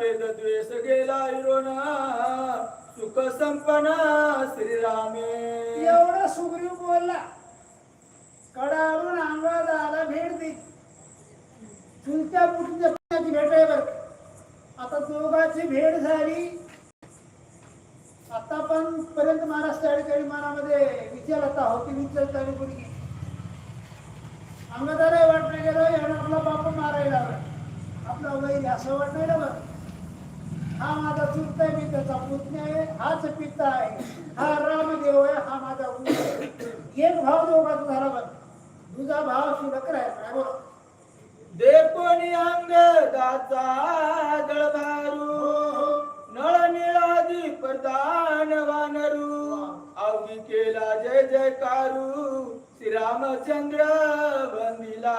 वेद द्वेष गेला हिरोना सुख संपना श्रीरामे. एवढं सुग्रीव बोलला. कडाळून अंगात आला भेट दे. चुलत्या पुटच्या भेट आहे बरं. आता दोघांची भेट झाली. आता पण पर्यंत महाराष्ट्र त्या ठिकाणी मनामध्ये हो विचार आता होती विचार चालू कोणी अंगदारा वाटलं गेलं यानं आपला बाप मारायला आपला वैर असं वाटलं बरं. हा माझा चुलता मी त्याचा पुतण्या आहे हाच पिता आहे. हा रामदेव आहे हा माझा एक भाव दोघांचा झाला बरं तुझा भाव शिल्लक राहिला बरोबर दे कोणी अंग दाचा दळभारू नळ निळादी प्रदान वानरू. अवघी केला जय जयकारू श्रीरामचंद्र बंदिला.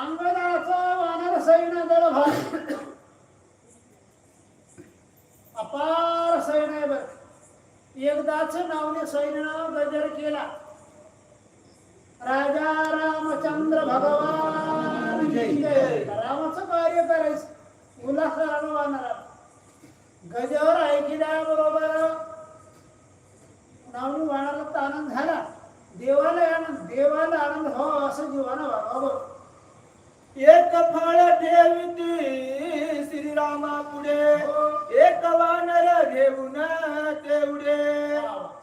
अंगदाचा वानर सैन्य दळ भार अपार सैन्य आहे बर एकदाच नावने सैन्यानं गजर केला. राजा रामचंद्र भगवान. रामाचं कार्य करायचं. उल्हासाला वानरा गजावर ऐकिल्याबरोबर नावनी वाणाला तर आनंद झाला. देवाला आनंद देवाला आनंद हो असं जीवानं वागावं एक फळ ठेविती श्रीरामा पुढे एक वानर घेऊन तेवढे.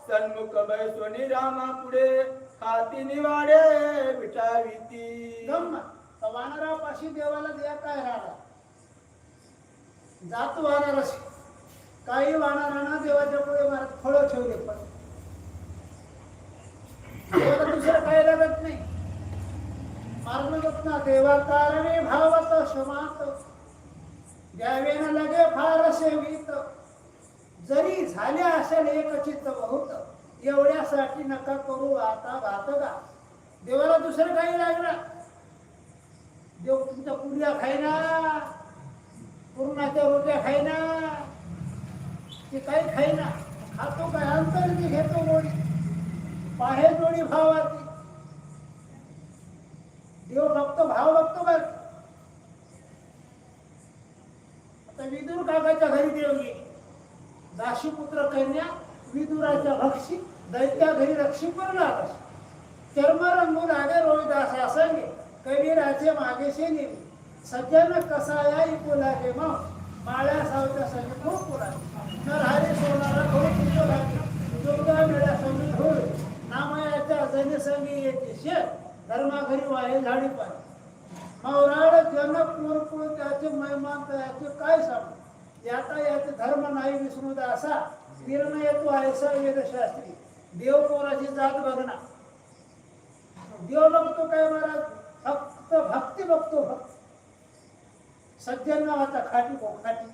सन्मुख बैसोनी रामा पुढे. हाती निवाडे विटाविती वानरापाशी देवाला द्या काय राहिला जात वानरस काही वानरांना देवाच्या पुढे मारत फळं ठेवले पण. देवाला दुसरं काही लागत नाही. मारणं होत ना देवा कारणे भावत क्षमात. द्यावे न लगे फार सेवित जरी झाले असेल एक चित्त बहुत एवढ्यासाठी नका करू आता घात का देवाला दुसरं काही लागणार. देव तुमच्या पुऱ्या खायना. पूर्णाच्या रोट्या खायना. ते काही खायना. खातो काय? अंतर मी घेतो गोडी बाहेर गोडी भावाची. देव बघतो भाव बघतो बघ आता विदूर काकाच्या घरी देव गेली. दाशीपुत्र कन्या विदुराच्या भक्षी दैत्या घरी रक्षी पडला चर्म रागे रोहिदास असंगे कबीराचे मागेशे नेली. सज्जन कसाया इकुला गे मग? माळ्या सावच्या संग खूप पुरा तर हरे सोनारा खूप तुझं लागे दुर्गा मेळ्या संगी होय. नामयाच्या जनसंगी येते. शे धर्मा घरी वाहे झाडी पाहिजे मौराळ जनक पुरपुर त्याचे महिमान त्याचे काय सांगू? याचा धर्म नाही विसरू असा निर्णय येतो ऐसा वेदशास्त्री देव पोराची जात बघणार देव बघतो काय महाराज? फक्त भक्ती बघतो भक्त सज्जन नावाचा खाटी को खाटी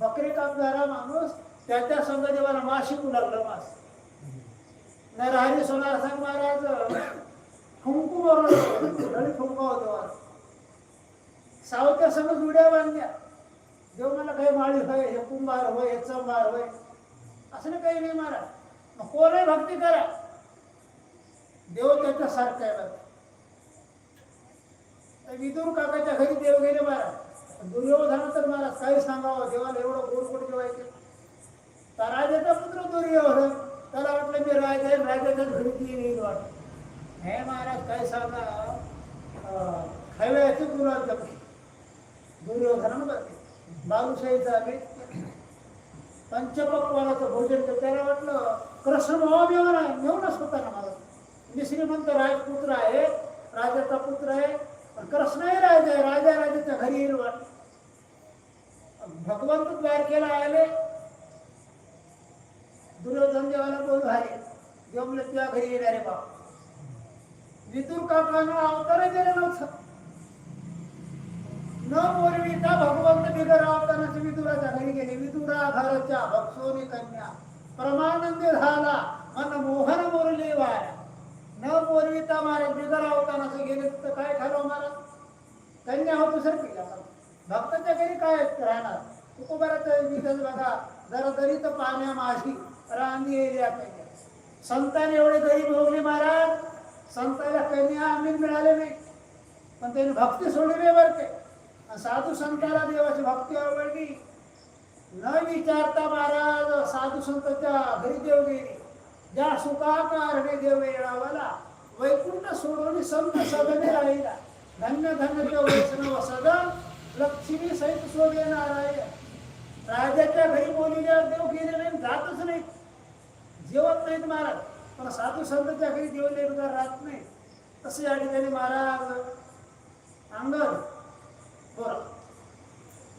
बकरी कापणारा माणूस त्याच्या संघ देवाला मास शिकू लागलं मास. नरहरी सोनार सांग महाराज. फुंकू बरोबर घडी फुंका होतो सावत्या संघ जुड्या बांधल्या. देव मला काही माळी होय हे कुंभार होय हे चंभार होय असं नाही काही नाही महाराज. मग कोणही भक्ती करा. देव त्याच्या सारखा आहे बघा. विदूर काकाच्या घरी देव गेले महाराज. दुर्योधन तर महाराज काही सांगावं? देवाला एवढं गोड गोड जेवायचे. तर राजाचा पुत्र दुर्योधन त्याला वाटलं मी राजा आहे राजाच्या घरी ती येईल वाटत. हे महाराज काय सांगा? खव्याचे गुलाब दुर्योधन बघते बालुशाहीचा आम्ही पंचपक्वानाचं भोजन केलं. त्याला वाटलं कृष्ण भावा आहे. मेवणच होता ना मला मी श्रीमंत राजपुत्र आहे राजाचा पुत्र आहे पण कृष्णही राजा आहे. राजा राजाच्या घरी हिरवण भगवंत द्वारकेला आले. दुर्योधन देवाला बोल झाले देव म्हणले तुझ्या घरी येणारे बाप. विदुर काकांना अवतार दिलं नव्हतं. न मोरविता भगवंत बिगर अवताराचे विदुराच्या घरी गेले विदुरा घरच्या भक्षोनी कन्या. परमानंद झाला. मन मोहन मोरले वाया. न मोरविता महाराज बिगरावतानाच गेले तर काय ठरव महाराज? कन्या हो दुसरं केला भक्ताच्या घरी काय राहणार? तुकोबाराचं विधन बघा. जरा तरी तर पाण्या माझी रांदी एरिया कन्या. संतान एवढे गरीब भोगले महाराज. संताला कन्या आम्ही मिळाले नाही. पण त्याने भक्ती सोडली बरं ते. साधू संताला देवाची भक्ती आवडली. न विचारता महाराज साधू संतांच्या घरी देव गेली. ज्या सुखाकारणे देव येणावाला वैकुंठ सोडून संत सदने राहिला. धन्य धन्य देव वैष्णव सदन लक्ष्मी सहित सोडे नारायण. राजाच्या घरी बोलिल्या देव गेले नाही जातच नाही. जेवत नाहीत महाराज. पण साधू संतच्या घरी देव निर्धार राहत नाही. तसे या ठिकाणी महाराज अंगण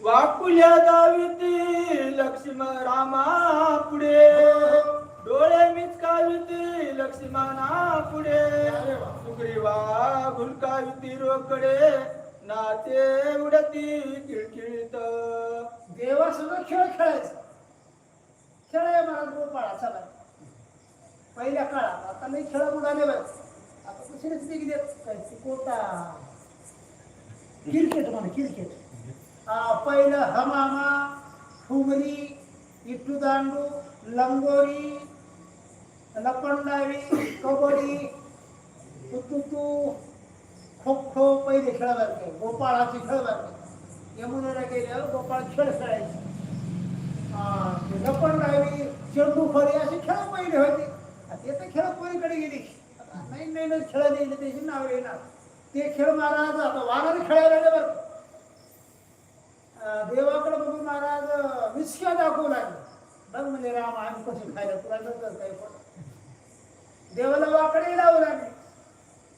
वाकुल्या दाविती लक्ष्मण रामा पुढे. डोळे मिचकाविती लक्ष्मणा पुढे. सुग्रीवा भुलकाविती रोकडे. नाते उडती किळकिळीत. देवा सगळं खेळ खेळायचं. खेळ आहे महाराज गोपाळा चला. पहिल्या काळात. आता नाही खेळ उडाले बरं. आता दुसरीच दिग देत काय कोटा. क्रिकेट म्हणा क्रिकेट. पहिलं हमामा फुगरी इट्टू दांडू लंगोरी लपंडावी कबड्डी तुतुतू खो खो पहिले खेळ जाते गोपाळाचे खेळ जाते यमुनेला गेल्यावर गोपाळ खेळ खेळायचे. लपंडावी चेंडू फरी असे खेळ पहिले होते. आता ते तर खेळ कोणीकडे गेली? आता नाही खेळ दिले त्याची नाव येणार. ते खेळ महाराज आता वानर खेळायला बरं. देवाकडे बघून महाराज विस्क्या दाखवू लागले. बघ म्हणजे राम आम्ही कसे खायला तुला नंतर काही पण. देवाला वाकडे लावू लागले.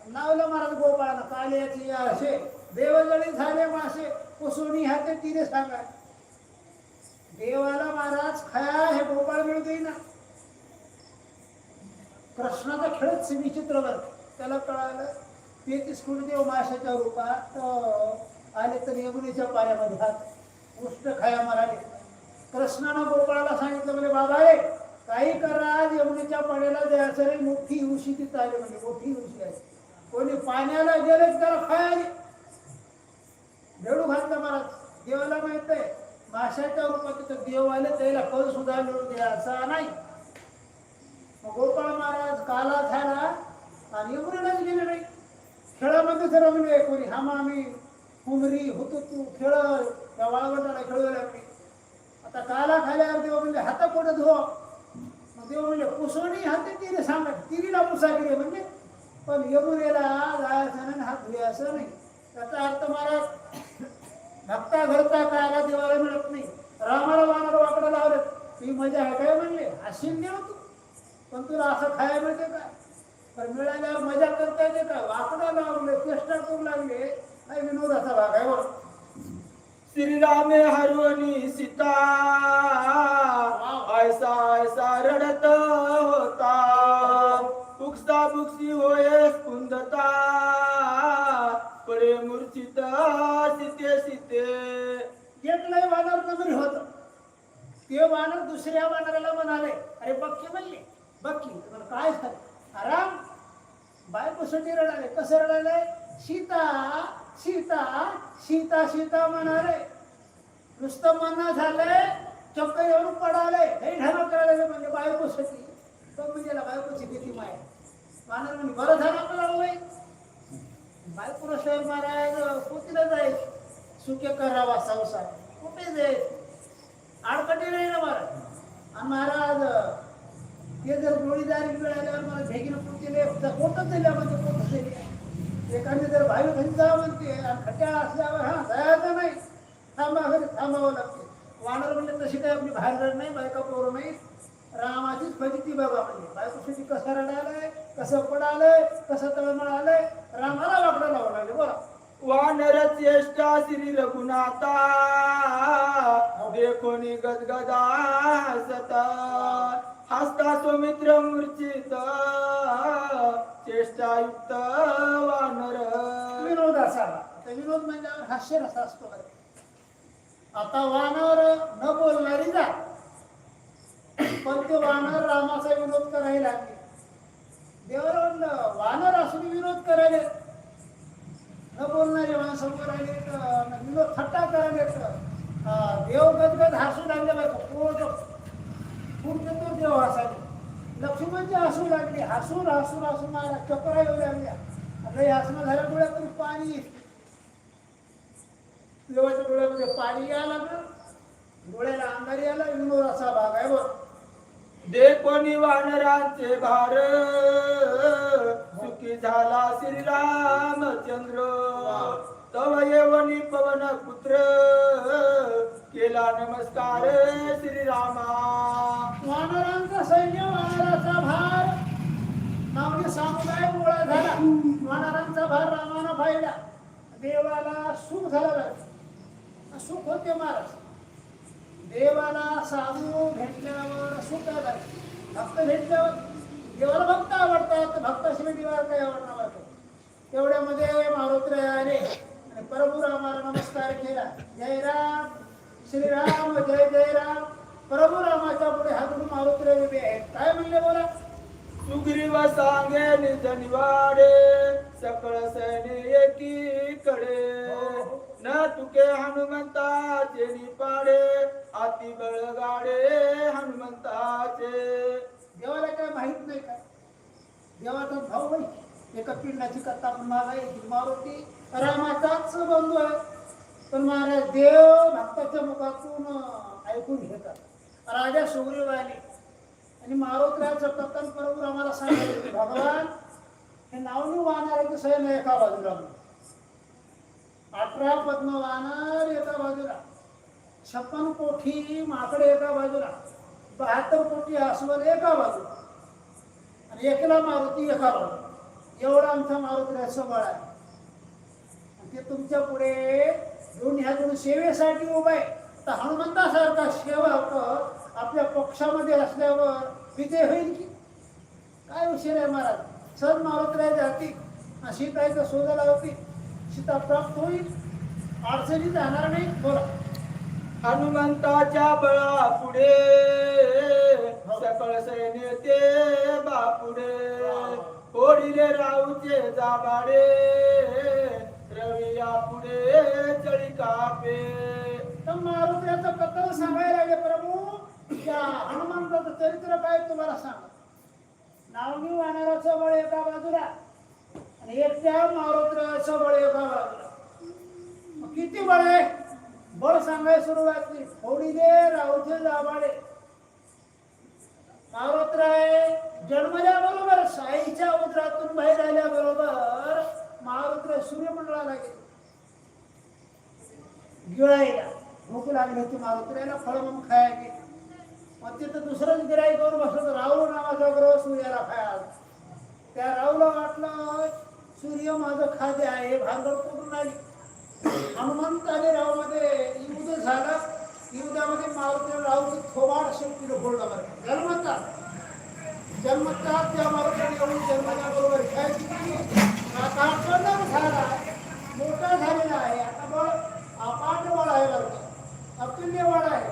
नावलं महाराज गोपाळानं काल्याची असे देवजळी झाले मासे कुसुनी हाते तिने सांगा. देवाला महाराज खया हे गोपाळ मिळू देईना. कृष्णाचा खेळच विचित्र बरं. त्याला कळालं तेहतीस कोटी देव माशाच्या रूपात आले तर यमुनेच्या पाण्यामध्ये हात उष्ट खाया माराले. कृष्णानं गोपाळाला सांगितलं म्हणजे बाबा रे काही करा यमुनीच्या यमुनेच्या पाण्याला द्यायचं रे मोठी उशी तिथं आली म्हणजे मोठी उशी आहे कोणी पाण्याला गेले त्याला खायला भेडू घातला महाराज. देवाला माहीत आहे माशाच्या रूपात तिथं देव आले त्याला कल सुद्धा मिळून द्यायचा नाही. मग गोपाळ महाराज काला झाला आणि यमुनेलाच गेले नाही. खेळामध्येच रमले कोणी आम्ही कुमरी होतो तू खेळ त्या वाळवंटाला खेळू लागली आता काला खाल्यावर देव म्हणजे हात पोट धुवा मग देव म्हणजे पुसवणी हाते तिने सांगत तिरीला पुसा गेले म्हणजे पण यमुनेला जायचं नाही आणि हात धुयाचं नाही. त्याचा अर्थ महाराज भक्ता घरता कायला देवाला मिळत नाही. रामाला वानाला वाकडं लावलं ती मजा आहे काय? म्हणले अशी नेव तू. पण तुला असं खायला मिळते का? मिळाल्यावर मजा करता येते का? वाकडं लावले चेष्टा करू लागले. नाही विनोदाचा भाग आहे बघ श्रीरामे हरवणी सीता. ऐसा ऐसा रडत होता. बुक्सा बुक्सी होये स्पुंदता पडे मूर्छित सीते सीते. एक नाही वानर कमी होत. ते वानर दुसऱ्या वानराला म्हणाले अरे बक्की म्हणले बक्की. काय झालं? आराम बायकोसाठी रडाले कसं रडाले सीता सीता सीता सीता म्हणाले. नुसतं म्हणणं झालंय चक्क येऊन पडाले हे ढाना करायला म्हणजे बायकोसाठी तो म्हणजे बायकोची किती माय. मानार म्हणजे बरं झालं आपल्याला बायको नसल्यावर महाराज कोतीला जाईल सुखे करावा संसार. कुठे जाईल आडकटी नाही ना महाराज आणि महाराज ते जर जोडीदारी मिळाल्यावर मला भेगीनं पुतीले कोणतं दिल्या म्हणजे कोणतं दिले एखादी जर भाई घरी जावं म्हणते खट्या असल्यावर हा जायचं नाही. थांबा घरी थांबावं लागते. वानर म्हणजे तशी काय आपली बाहेर रड नाही बायका पोरं नाही. रामाचीच फजिती बघा म्हणजे बायकोसाठी कसं रडालंय कसं पडालंय कसं तळमळ आलंय रामाला वाकडं लावं लागले बोला. वानर चेष्टा श्री रघुनाथा देखोनी गदगदा सता हस्ता सुमित्र मूर्चित चेष्टायुक्त वानर. विनोद असावा विनोद म्हणजे हास्य रस असतो बरं. आता वानर न बोलणारी जा. पण ते वानर रामाचा विनोद करायला लागले. देवाला वानर असून विनोद करायले. न बोलणारे माणसं करायले विनोद थट्टा करायले. देव गदगद हसून आणले बरं कोण पूर्ण तो देव हसायला लक्ष्मणची हसू लागली. हसून हसून हसून मला चक्रा येऊ लागल्या. आता हे हसणं झाल्या डोळ्यातून पाणी देवाच्या डोळ्यामध्ये पाणी यायला लागलं. डोळ्याला अंधार यायला विनोद असा भाग आहे बघ. दे कोणी वानरांचे भार. सुखी झाला श्रीरामचंद्र तव येवनी पवन पुत्र. केला नमस्कार श्रीरामा. वानरांचा सैन्य वानराचा भार. नावने सामुदाय गोळा झाला. वानरांचा भार रामानं पाहिला. देवाला सुख झालं सुख होते महाराज. देवाला साधू भेटल्यावर सुख झालं. भक्त भेटल्यावर देवाला भक्त आवडतात. भक्ताशिवाय देवाला काही आवडणार वाटत तेवढ्यामध्ये मारुत्र आले आणि प्रभुरामाला नमस्कार केला. जय राम. श्रीराम जय जय राम. प्रभुरामाच्या पुढे हात धरून मारुत्र उभे आहेत काय म्हणले बोला? सुग्रीव सांगे निज निवाडे सकळ सैन्य एकीकडे. न तुके हनुमंताचे निपाडे अति बळगाडे हनुमंताचे. देवाला काय माहीत नाही का? देवाचा भाऊ बाई एका पिंडाची कथा पण मागायची मारुती रामाचाच बंधू आहे. पण महाराज देव भक्ताच्या मुखातून ऐकून घेतात. राजा सुग्रीव आले आणि मारुतीचं कथन करून आम्हाला सांगितलं की भगवान हे नावनी वाहणार की सैन्य एका बाजूला अठरा पद्म वाहणार एका बाजूला. छप्पन कोठी माकडे एका बाजूला. बहात्तर कोटी अस्वल एका बाजूला. आणि एकला मारुती एका बाजूला. एवढा आमचा मारुतीचं बळ आहे. आणि ते तुमच्यापुढे दोन ह्या दोन सेवेसाठी उभा आहे. तर हनुमंतासारखा सेवक आपल्या पक्षामध्ये असल्यावर विजय होईल की? काय उशीर आहे महाराज? सण मारुतीला जाती सीताईचं शोधायला होती सीता प्राप्त होईल? अडचणी जाणार नाही? बोला. हनुमंताच्या बळा पुढे सकळ सैन्य ते बापुडे ओढिले राऊचे जाबाडे रवी या पुढे चळी कापे. तर मारुतीचं कथन सांगायला लागले प्रभू. त्या हनुमंताचं चरित्र काय तुम्हाला सांग? नावनी वानराचं बळ एका बाजूला आणि एकट्या मारुतीचं बळ एका बाजूला. मग किती बळ आहे? बळ सांगायला सुरुवात केली. थोडी दे राऊचे जाबाडे. मारुतराय जन्मल्याबरोबर साईच्या उदरातून बाहेर आल्याबरोबर मारुत्र सूर्यमंडळाला गेले. गिळायला. भूक लागली होती. मारुत्र्याला फळ म्हणून खायला गेली मग तिथं दुसरंच गिराई करून बसलं तर राहुल नावाचा ग्रह सूर्याला खायला त्या राहुला वाटलं सूर्य माझं खाद्य आहे. भांडवल कुठून आली? हनुमंत आणि रावमध्ये युद्ध झालं. युद्धामध्ये मारुती राहूचं थोबाड शेवटीनं बोलला बरं. जन्मतात जन्मतात त्या मारुतीने येऊन जन्मल्याबरोबर खेळायची केली. आता झाला. मोठा झालेला आहे. आता बळ अपाट बळ आहे बरं. अतुल्य बळ आहे.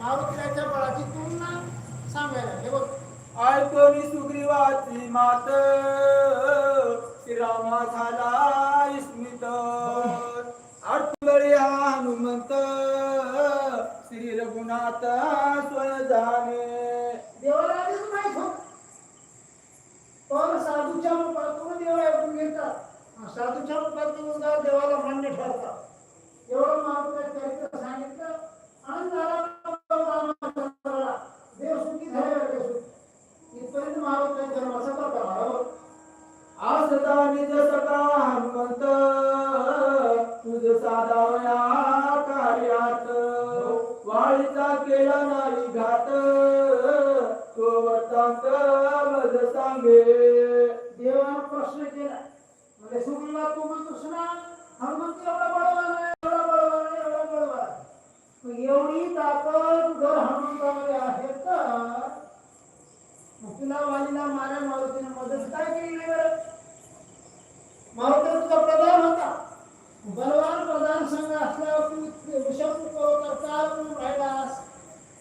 मारुतीच्या बळाची तुलना सांगायला. हे बघ. ऐकोनी सुग्रीवाची मात श्रीरामा झाला स्मित. अडकुळी हा हनुमंत श्री रघुनाथ स्वय जाणे देवाला पण साधूच्या मुखातून देव ऐकून घेतात साधूच्या मुखातून देवाला मान्य ठरतात एवढं महाराज चरित्र सांगितलं? आणि झाला रामाचा झाले इथपर्यंत महाराज जन्माचा प्रकार निज सका हनुमंत तुझ साधावया कार्यात. वाळीचा केला नाही घात तो वर्तांत मज सांगे. देवानं प्रश्न केला. म्हणजे सुखीला तू म्हणतोस ना हनुमंत एवढा बडवा एवढा बळवान आहे एवढा बळवान आहे. मग एवढी ताकद जर हनुमंतामध्ये आहे तर मुकीला मारा माऱ्या मारुतीने मदत काय केली नाही बरं मारुती तुझा प्रधान होता बलवान प्रधान संघ असल्यावर तू विषम तर का म्हणून राहिलास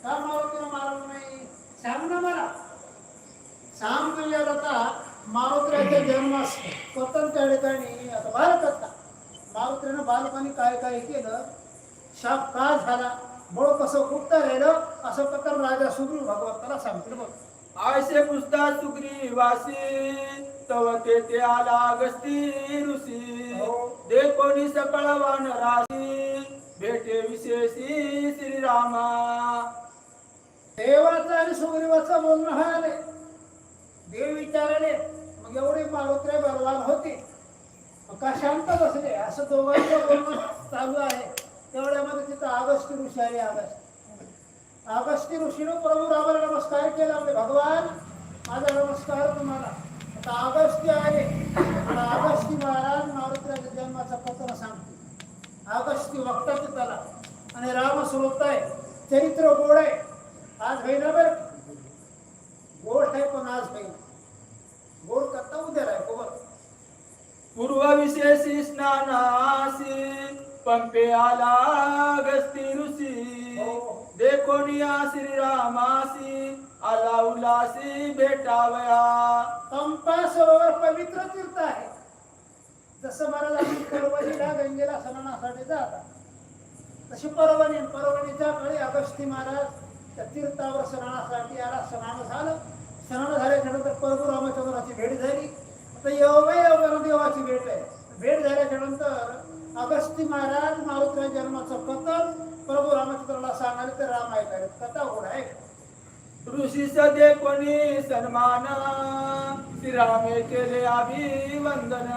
का मारुतीने मारलं नाही सांग ना मला सांग म्हणल्यावर आता मारुत्र्याच्या जन्मास स्वतंत्र त्या ठिकाणी आता बालकथा मारुत्र्यानं बालकाने काय काय केलं शाप का झाला बळ कसं कुठं राहिलं असं प्रकार राजा सुग्रीव भगवंताला सांगितलं बघ आयसे पुसता सुग्री वासी तव तेथे आला गस्ती ऋषी. हो. दे कोणी सकळ वान राशी. विशेषी श्रीरामा. देवाचं आणि सुग्रीवाचं बोलणं हा आले देव विचाराले मग एवढे मारुत्रे बलवान होते. मग का शांत बसले? असं दोघांचं बोलणं चालू आहे. तेवढ्यामध्ये तिथं अगस्ती ऋषी आले अगस्त. अगस्ती ऋषीनं प्रभू रामाला नमस्कार केला म्हणजे भगवान माझा नमस्कार तुम्हाला. आता अगस्ती आले आता अगस्ती महाराज मारुत्र्याच्या जन्माचा कथन सांगते अगस्ती वक्तात त्याला आणि राम श्रोत आहे चरित्र गोड आहे आज होईना बरं गोड आहे पण आज होईना गोड करता उद्या राहील गोबर पूर्व विशेषी स्नानासी पंपे आला गस्ती ऋषी हो. देखोनिया श्रीरामासी आला उलासी भेटावया पंपा सरोवर पवित्र तीर्थ आहे जसं महाराज आम्ही परभणीला गंगेला स्नानासाठी जातात तशी परभणी परभणीच्या काळी अगस्ती महाराज त्या तीर्थावर स्नानासाठी आला स्नान झालं. स्नान झाल्याच्यानंतर प्रभू रामचंद्राची भेट झाली. आता येवय देवाची भेट आहे. भेट झाल्याच्यानंतर अगस्ती महाराज मारुतीच्या जन्माचं कथन प्रभू रामचंद्राला सांगाले तर राम ऐकायला कथा गोड आहे ऋषी सदे कोणी सन्मान? श्रीरामे केले अभिवंदन.